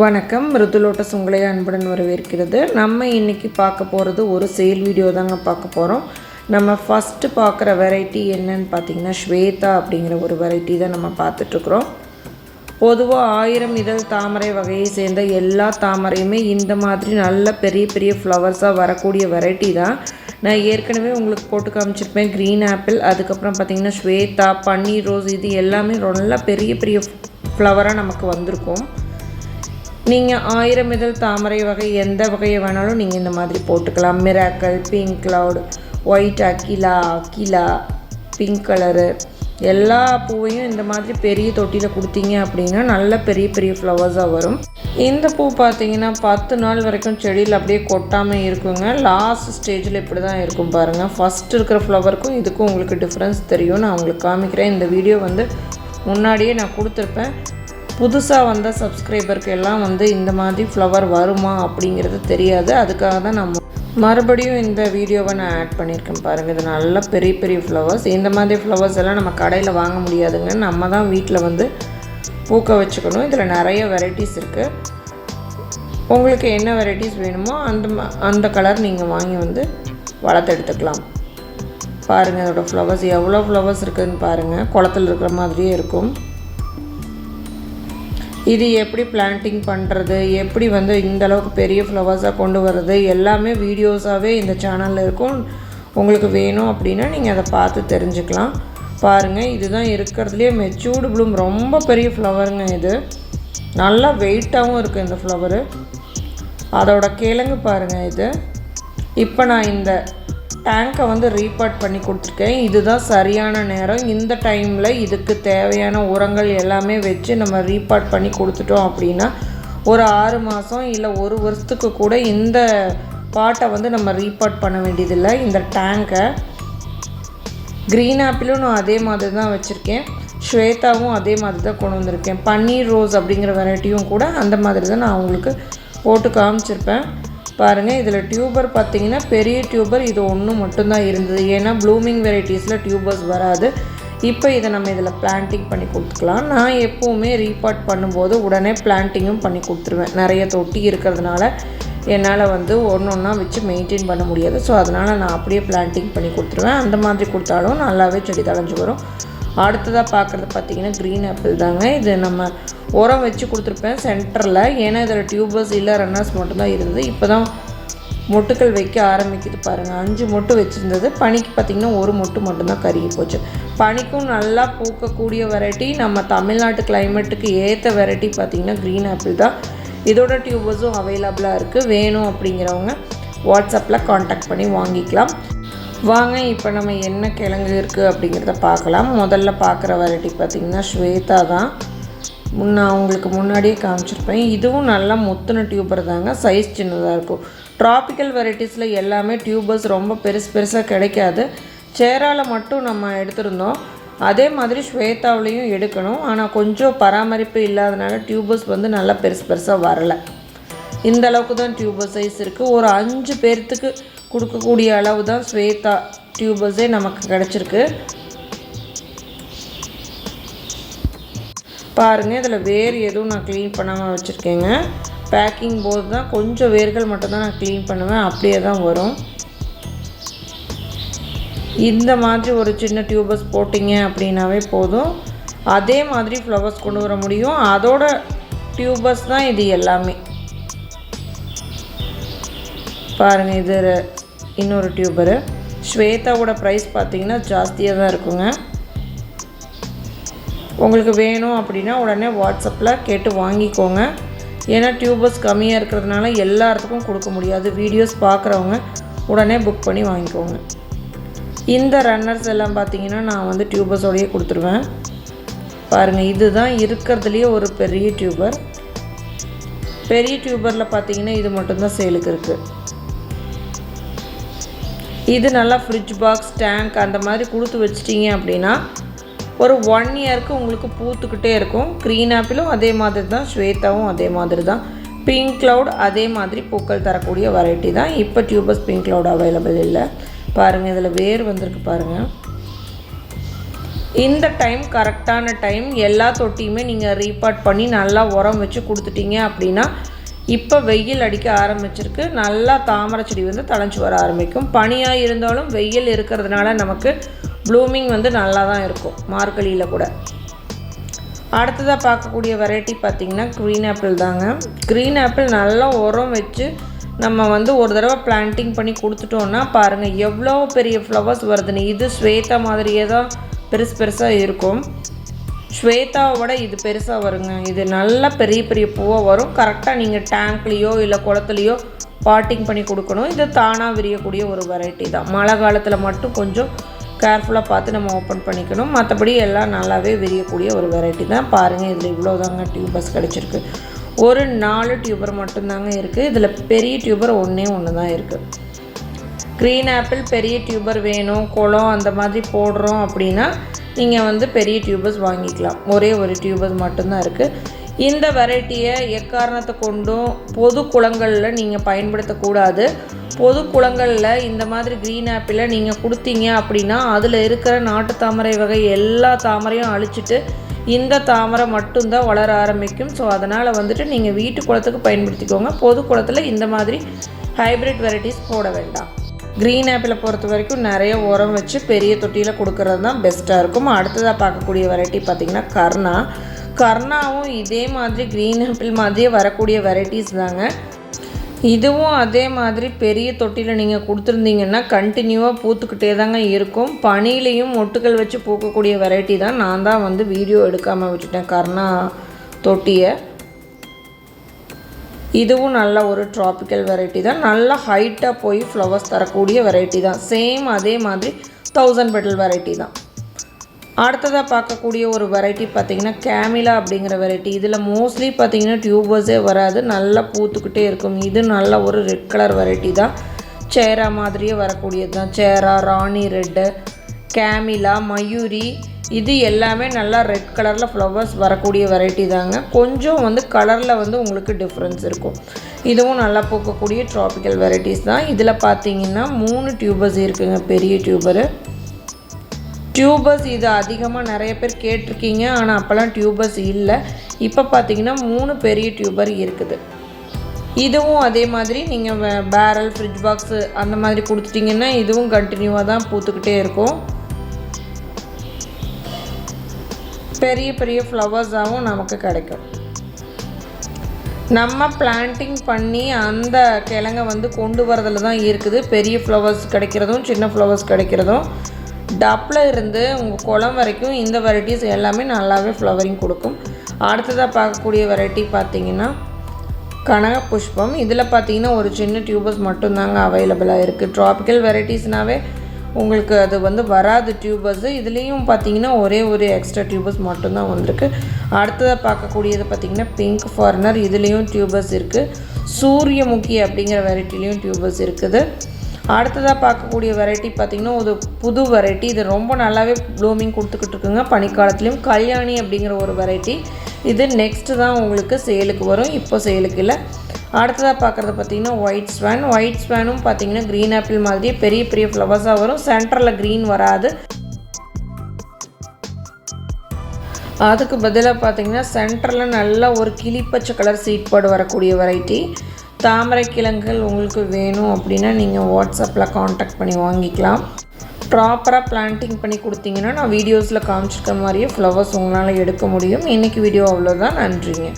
வணக்கம். மிருதுலோட்டஸ் உங்களை அன்புடன் வரவேற்கிறது. நம்ம இன்றைக்கி பார்க்க போகிறது ஒரு சேல் வீடியோ தாங்க பார்க்க போகிறோம் நம்ம ஃபஸ்ட்டு பார்க்குற வெரைட்டி என்னன்னு பார்த்தீங்கன்னா ஸ்வேதா அப்படிங்கிற ஒரு வெரைட்டி தான் நம்ம பார்த்துட்ருக்குறோம் பொதுவாக ஆயிரம் இதழ் தாமரை வகையை சேர்ந்த எல்லா தாமரையுமே இந்த மாதிரி நல்ல பெரிய பெரிய ஃப்ளவர்ஸாக வரக்கூடிய வெரைட்டி தான். நான் ஏற்கனவே உங்களுக்கு போட்டு காமிச்சிருப்பேன். க்ரீன் ஆப்பிள் அதுக்கப்புறம் பார்த்திங்கன்னா ஸ்வேதா பன்னீர் ரோஸ் இது எல்லாமே நல்லா பெரிய பெரிய ஃப்ளவராக நமக்கு வந்திருக்கும். நீங்கள் ஆயிரம் இதழ் தாமரை வகை எந்த வகையை வேணாலும் நீங்கள் இந்த மாதிரி போட்டுக்கலாம். மிராக்கல் பிங்க் க்ளவுட் ஒயிட் அக்கிலா அக்கிலா பிங்க் கலரு எல்லா பூவையும் இந்த மாதிரி பெரிய தொட்டியில் கொடுத்தீங்க அப்படின்னா நல்ல பெரிய பெரிய ஃப்ளவர்ஸாக வரும். இந்த பூ பார்த்தீங்கன்னா பத்து நாள் வரைக்கும் செடியில் அப்படியே கொட்டாமல் இருக்குங்க. லாஸ்ட் ஸ்டேஜில் இப்படி தான் இருக்கும் பாருங்கள் ஃபஸ்ட் இருக்கிற ஃப்ளவருக்கும் இதுக்கும் உங்களுக்கு டிஃப்ரென்ஸ் தெரியும். நான் உங்களுக்கு காமிக்கிறேன். இந்த வீடியோ வந்து முன்னாடியே நான் கொடுத்துருப்பேன். புதுசாக வந்த சப்ஸ்கிரைபருக்கு எல்லாம் வந்து இந்த மாதிரி ஃப்ளவர் வருமா அப்படிங்கிறது தெரியாது. அதுக்காக தான் நம்ம மறுபடியும் இந்த வீடியோவை நான் ஆட் பண்ணியிருக்கேன் பாருங்கள் இது நல்ல பெரிய பெரிய ஃப்ளவர்ஸ் இந்த மாதிரி ஃப்ளவர்ஸ் எல்லாம் நம்ம கடையில் வாங்க முடியாதுங்க. நம்ம தான் வீட்டில் வந்து பூக்க வச்சுக்கணும். இதில் நிறைய வெரைட்டிஸ் இருக்குது உங்களுக்கு என்ன வெரைட்டிஸ் வேணுமோ அந்த ம- அந்த கலர் நீங்கள் வாங்கி வந்து வளர்த்து எடுத்துக்கலாம். பாருங்கள் அதோடய ஃப்ளவர்ஸ் எவ்வளோ ஃப்ளவர்ஸ் இருக்குதுன்னு பாருங்கள் குளத்துல இருக்கிற மாதிரியே இருக்கும். இது எப்படி பிளான்டிங் பண்ணுறது எப்படி வந்து இந்த அளவுக்கு பெரிய ஃப்ளவர்ஸாக கொண்டு வர்றது? எல்லாமே வீடியோஸாகவே இந்த சேனலில் இருக்கும். உங்களுக்கு வேணும் அப்படின்னா நீங்கள் அதை பார்த்து தெரிஞ்சுக்கலாம். பாருங்கள் இதுதான் இருக்கிறதுலே மெச்சூர்டு ப்ளூம் ரொம்ப பெரிய ஃப்ளவருங்க இது. நல்லா வெயிட்டாகவும் இருக்குது இந்த ஃப்ளவரு அதோட கிழங்கு பாருங்கள் இது. இப்போ நான் இந்த டேங்கை வந்து ரீபார்ட் பண்ணி கொடுத்துருக்கேன். இதுதான் சரியான நேரம். இந்த டைமில் இதுக்கு தேவையான உரங்கள் எல்லாமே வச்சு நம்ம ரீபார்ட் பண்ணி கொடுத்துட்டோம் அப்படின்னா ஒரு ஆறு மாதம் இல்லை ஒரு வருஷத்துக்கு கூட இந்த பாட்டை வந்து நம்ம ரீபார்ட் பண்ண வேண்டியதில்லை. இந்த டேங்கை க்ரீன் ஆப்பிளும் நான் அதே மாதிரி தான் வச்சுருக்கேன். ஸ்வேதாவும் அதே மாதிரி தான் கொண்டு வந்திருக்கேன். பன்னீர் ரோஸ் அப்படிங்கிற வெரைட்டியும் கூட அந்த மாதிரி தான் நான் உங்களுக்கு போட்டு காமிச்சிருப்பேன். பாருங்கள் இதில் டியூபர் பார்த்தீங்கன்னா பெரிய டியூபர் இது ஒன்று மட்டும்தான் இருந்தது. ஏன்னா ப்ளூமிங் வெரைட்டிஸில் டியூபர்ஸ் வராது. இப்போ இதை நம்ம இதில் பிளான்டிங் பண்ணி கொடுத்துக்கலாம். நான் எப்போவுமே ரீபாட் பண்ணும்போது உடனே பிளான்ட்டிங்கும் பண்ணி கொடுத்துருவேன். நிறைய தொட்டி இருக்கிறதுனால என்னால் வந்து ஒன்று ஒன்றா வச்சு மெயின்டைன் பண்ண முடியாது. ஸோ அதனால் நான் அப்படியே பிளான்ட்டிங் பண்ணி கொடுத்துருவேன். அந்த மாதிரி கொடுத்தாலும் நல்லாவே செடி தழைஞ்சு வரும். அடுத்ததாக பார்க்குறது பார்த்தீங்கன்னா க்ரீன் ஆப்பிள் தாங்க. இது நம்ம உரம் வச்சு கொடுத்துருப்பேன் சென்டரில் ஏன்னா இதில் டியூபர்ஸ் இல்லை ரன்னர்ஸ் மட்டும்தான் இருந்தது. இப்போ தான் மொட்டுக்கள் வைக்க ஆரம்பிக்குது பாருங்கள் அஞ்சு மொட்டு வச்சுருந்தது. பனிக்கு பார்த்திங்கன்னா ஒரு மொட்டு மட்டும்தான் கருகி போச்சு. பனிக்கும் நல்லா பூக்கக்கூடிய வெரைட்டி நம்ம தமிழ்நாட்டு கிளைமேட்டுக்கு ஏற்ற வெரைட்டி பார்த்திங்கன்னா க்ரீன் ஆப்பிள் தான். இதோட டியூபர்ஸும் அவைலபிளாக இருக்குது வேணும் அப்படிங்கிறவங்க வாட்ஸ்அப்பில் காண்டாக்ட் பண்ணி வாங்கிக்கலாம். வாங்க இப்போ நம்ம என்ன கிழங்கு இருக்குது அப்படிங்கிறத பார்க்கலாம். முதல்ல பார்க்குற வெரைட்டி பார்த்திங்கன்னா ஸ்வேதா தான். முன்ன உங்களுக்கு முன்னாடியே காமிச்சிருப்பேன். இதுவும் நல்லா முத்துன டியூபர் தாங்க. சைஸ் சின்னதாக இருக்கும். ட்ராபிக்கல் வெரைட்டிஸில் எல்லாமே டியூபர்ஸ் ரொம்ப பெருசு பெருசாக கிடைக்காது. சேரால மட்டும் நம்ம எடுத்திருந்தோம். அதே மாதிரி ஸ்வேதாவிலையும் எடுக்கணும். ஆனால் கொஞ்சம் பராமரிப்பு இல்லாதனால டியூபர்ஸ் வந்து நல்லா பெருசு பெருசாக வரலை. இந்த அளவுக்கு தான் டியூபர் சைஸ் இருக்குது ஒரு அஞ்சு பேர்த்துக்கு கொடுக்கக்கூடிய அளவு தான் ஸ்வேதா டியூபர்ஸே நமக்கு கிடச்சிருக்கு. பாருங்கள் இதில் வேர் எதுவும் நான் க்ளீன் பண்ணாமல் வச்சுருக்கேங்க. பேக்கிங் போது தான் கொஞ்சம் வேர்கள் மட்டும்தான் நான் க்ளீன் பண்ணுவேன். அப்படியே தான் வரும். இந்த மாதிரி ஒரு சின்ன டியூபஸ் போட்டிங்க அப்படின்னாவே போதும். அதே மாதிரி ஃப்ளவர்ஸ் கொண்டு வர முடியும். அதோட டியூபஸ் தான் இது எல்லாமே. பாருங்கள் இது இன்னொரு டியூபரு. ஸ்வேதாவோட ப்ரைஸ் பார்த்தீங்கன்னா ஜாஸ்தியாக தான் இருக்குங்க. உங்களுக்கு வேணும் அப்படின்னா உடனே வாட்ஸ்அப்பில் கேட்டு வாங்கிக்கோங்க. ஏன்னா டியூபர்ஸ் கம்மியாக இருக்கிறதுனால எல்லாத்துக்கும் கொடுக்க முடியாது. வீடியோஸ் பார்க்குறவங்க உடனே புக் பண்ணி வாங்கிக்கோங்க. இந்த ரன்னர்ஸ் எல்லாம் பார்த்தீங்கன்னா நான் வந்து டியூபர்ஸோடையே கொடுத்துருவேன். பாருங்கள் இதுதான் இருக்கிறதுலையே ஒரு பெரிய டியூபர். பெரிய டியூபரில் பார்த்தீங்கன்னா இது மட்டும்தான் சேலுக்கு இருக்குது இது நல்லா ஃப்ரிட்ஜ் பாக்ஸ் டேங்க் அந்த மாதிரி கொடுத்து வச்சிட்டிங்க அப்படின்னா ஒரு ஒன் இயருக்கு உங்களுக்கு பூத்துக்கிட்டே இருக்கும். க்ரீன் ஆப்பிளும் அதே மாதிரி தான் ஸ்வேதாவும் அதே மாதிரி தான். பிங்க் க்ளவுட் அதே மாதிரி பூக்கள் தரக்கூடிய வெரைட்டி தான். இப்போ டியூபர்ஸ் பிங்க் க்ளவுட் அவைலபிள் இல்லை. பாருங்கள் இதில் வேர் வந்திருக்கு பாருங்கள் இந்த டைம் கரெக்டான டைம் எல்லா தொட்டியுமே நீங்கள் ரீபாட் பண்ணி நல்லா உரம் வச்சு கொடுத்துட்டீங்க அப்படின்னா இப்போ வெயில் அடிக்க ஆரம்பிச்சிருக்கு. நல்லா தாமரை செடி வந்து தழைஞ்சி வர ஆரம்பிக்கும். பனியாக இருந்தாலும் வெயில் இருக்கிறதுனால நமக்கு ப்ளூமிங் வந்து நல்லா தான் இருக்கும் மார்கழியில் கூட. அடுத்ததாக பார்க்கக்கூடிய வெரைட்டி பார்த்திங்கன்னா க்ரீன் ஆப்பிள் தாங்க. க்ரீன் ஆப்பிள் நல்லா உரம் வச்சு நம்ம வந்து ஒரு தடவை பிளான்டிங் பண்ணி கொடுத்துட்டோன்னா பாருங்கள் எவ்வளோ பெரிய ஃப்ளவர்ஸ் வருதுன்னு. இது ஸ்வேதா மாதிரியே தான் பெருசு பெருசாக இருக்கும். ஸ்வேதாவோட இது பெருசாக வருங்க. இது நல்லா பெரிய பெரிய பூவாக வரும். கரெக்டாக நீங்கள் டேங்க்லேயோ இல்லை குளத்துலையோ பாட்டிங் பண்ணி கொடுக்கணும். இது தானாக விரியக்கூடிய ஒரு வெரைட்டி தான். மழை காலத்தில் மட்டும் கொஞ்சம் கேர்ஃபுல்லாக பார்த்து நம்ம ஓப்பன் பண்ணிக்கணும். மற்றபடி எல்லாம் நல்லாவே விரியக்கூடிய ஒரு வெரைட்டி தான். பாருங்கள் இதில் இவ்வளோ தாங்க டியூபர்ஸ் கிடச்சிருக்கு. ஒரு நாலு டியூபர் மட்டும்தாங்க இருக்குது இதில் பெரிய டியூபர் ஒன்றே ஒன்று தான் இருக்குது க்ரீன் ஆப்பிள் பெரிய டியூபர் வேணும் குளம் அந்த மாதிரி போடுறோம் அப்படின்னா நீங்கள் வந்து பெரிய டியூபர்ஸ் வாங்கிக்கலாம். ஒரே ஒரு டியூபர்ஸ் மட்டும்தான் இருக்குது இந்த வெரைட்டியை எக்காரணத்தை கொண்டும் பொது குளங்களில் நீங்கள் பயன்படுத்தக்கூடாது. பொது குளங்களில் இந்த மாதிரி க்ரீன் ஆப்பிளை நீங்கள் கொடுத்தீங்க அப்படின்னா அதில் இருக்கிற நாட்டு தாமரை வகை எல்லா தாமரையும் அழிச்சிட்டு இந்த தாமரை மட்டும்தான் வளர ஆரம்பிக்கும். ஸோ அதனால் வந்துட்டு நீங்கள் வீட்டு குளத்துக்கு பயன்படுத்திக்கோங்க. பொது குளத்தில் இந்த மாதிரி ஹைப்ரிட் வெரைட்டிஸ் போட வேண்டாம். க்ரீன் ஆப்பிளை பொறுத்த வரைக்கும் நிறைய உரம் வச்சு பெரிய தொட்டியில் கொடுக்கறது தான் பெஸ்ட்டாக இருக்கும். அடுத்ததாக பார்க்கக்கூடிய வெரைட்டி பார்த்திங்கன்னா கர்ணா. கர்ணாவும் இதே மாதிரி க்ரீன் ஆப்பிள் மாதிரியே வரக்கூடிய வெரைட்டிஸ் தாங்க. இதுவும் அதே மாதிரி பெரிய தொட்டியில் நீங்கள் கொடுத்துருந்தீங்கன்னா கண்டினியூவாக பூத்துக்கிட்டே தாங்க இருக்கும். பனிலையும் மொட்டுக்கள் வச்சு பூக்கக்கூடிய வெரைட்டி தான். நான் தான் வந்து வீடியோ எடுக்காமல் விட்டுட்டேன் கர்ணா தொட்டியை. இதுவும் நல்ல ஒரு ட்ராபிக்கல் வெரைட்டி தான். நல்லா ஹைட்டாக போய் ஃப்ளவர்ஸ் தரக்கூடிய வெரைட்டி தான். சேம் அதே மாதிரி தௌசண்ட் பெட்டல் வெரைட்டி தான். அடுத்ததாக பார்க்கக்கூடிய ஒரு வெரைட்டி பார்த்திங்கன்னா கேமிலா அப்படிங்கிற வெரைட்டி இதில் மோஸ்ட்லி பார்த்திங்கன்னா டியூபர்ஸே வராது. நல்லா பூத்துக்கிட்டே இருக்கும். இது நல்ல ஒரு ரெட் கலர் வெரைட்டி தான். சேரா மாதிரியே வரக்கூடியது தான். சேரா ராணி ரெட்டு கேமிலா மயூரி இது எல்லாமே நல்லா ரெட் கலரில் ஃப்ளவர்ஸ் வரக்கூடிய வெரைட்டி தாங்க. கொஞ்சம் வந்து கலரில் வந்து உங்களுக்கு டிஃப்ரென்ஸ் இருக்கும். இதுவும் நல்லா பூக்கக்கூடிய ட்ராபிக்கல் வெரைட்டிஸ் தான். இதில் பார்த்தீங்கன்னா மூணு டியூபர்ஸ் இருக்குங்க பெரிய டியூபரு டியூபர்ஸ் இது அதிகமாக நிறைய பேர் கேட்டிருக்கீங்க ஆனால் அப்போல்லாம் டியூபர்ஸ் இல்லை. இப்போ பார்த்தீங்கன்னா மூணு பெரிய டியூபர் இருக்குது. இதுவும் அதே மாதிரி நீங்கள் பேரல் ஃப்ரிட்ஜ் பாக்ஸு அந்த மாதிரி கொடுத்துட்டிங்கன்னா இதுவும் கண்டினியூவாக தான் பூத்துக்கிட்டே இருக்கும். பெரிய பெரிய ஃப்ளவர்ஸாகவும் நமக்கு கிடைக்கும். நம்ம பிளான்டிங் பண்ணி அந்த கிழங்கை வந்து கொண்டு வரதில் தான் இருக்குது. பெரிய ஃப்ளவர்ஸ் கிடைக்கிறதும் சின்ன ஃப்ளவர்ஸ் கிடைக்கிறதும். டப்பில் இருந்து உங்கள் குளம் வரைக்கும் இந்த வெரைட்டிஸ் எல்லாமே நல்லாவே ஃப்ளவரிங் கொடுக்கும். அடுத்ததாக பார்க்கக்கூடிய வெரைட்டி பார்த்திங்கன்னா கனக புஷ்பம். இதில் பார்த்திங்கன்னா ஒரு சின்ன டியூபர்ஸ் மட்டும்தாங்க அவைலபிளாக இருக்குது ட்ராபிக்கல் வெரைட்டிஸ்னாவே உங்களுக்கு அது வந்து வராது டியூபர்ஸு இதுலேயும் பார்த்தீங்கன்னா ஒரே ஒரு எக்ஸ்ட்ரா டியூபர்ஸ் மட்டும்தான் வந்திருக்கு. அடுத்ததாக பார்க்கக்கூடியது பார்த்திங்கன்னா பிங்க் ஃபார்னர் இதுலேயும் டியூபர்ஸ் இருக்குது சூரியமுகி அப்படிங்கிற வெரைட்டிலையும் டியூபர்ஸ் இருக்குது. அடுத்ததாக பார்க்கக்கூடிய வெரைட்டி பார்த்திங்கன்னா ஒரு புது வெரைட்டி இது ரொம்ப நல்லாவே ப்ளூமிங் கொடுத்துக்கிட்டு இருக்குங்க. பனிக்காலத்துலேயும் கல்யாணி அப்படிங்கிற ஒரு வெரைட்டி இது நெக்ஸ்ட்டு தான் உங்களுக்கு சேலுக்கு வரும். இப்போ சேலுக்கு இல்லை. அடுத்ததாக பார்க்குறது பார்த்திங்கன்னா ஒயிட் ஸ்வேன் ஒயிட் ஸ்வேனும் பார்த்திங்கன்னா க்ரீன் ஆப்பிள் மாதிரியே பெரிய பெரிய ஃப்ளவர்ஸாக வரும். சென்டரில் க்ரீன் வராது. அதுக்கு பதிலாக பார்த்திங்கன்னா சென்டரில் நல்ல ஒரு கிளிப்பச்சை கலர் சீட்பாடு வரக்கூடிய வெரைட்டி தாமரை கிழங்குகள் உங்களுக்கு வேணும் அப்படின்னா நீங்கள் வாட்ஸ்அப்பில் காண்டாக்ட் பண்ணி வாங்கிக்கலாம். ப்ராப்பராக பிளான்டிங் பண்ணி கொடுத்தீங்கன்னா நான் வீடியோஸில் காமிச்சிருக்க மாதிரியே ஃப்ளவர்ஸ் உங்களால் எடுக்க முடியும். இன்றைக்கி வீடியோ அவ்வளோதான் நன்றிங்க.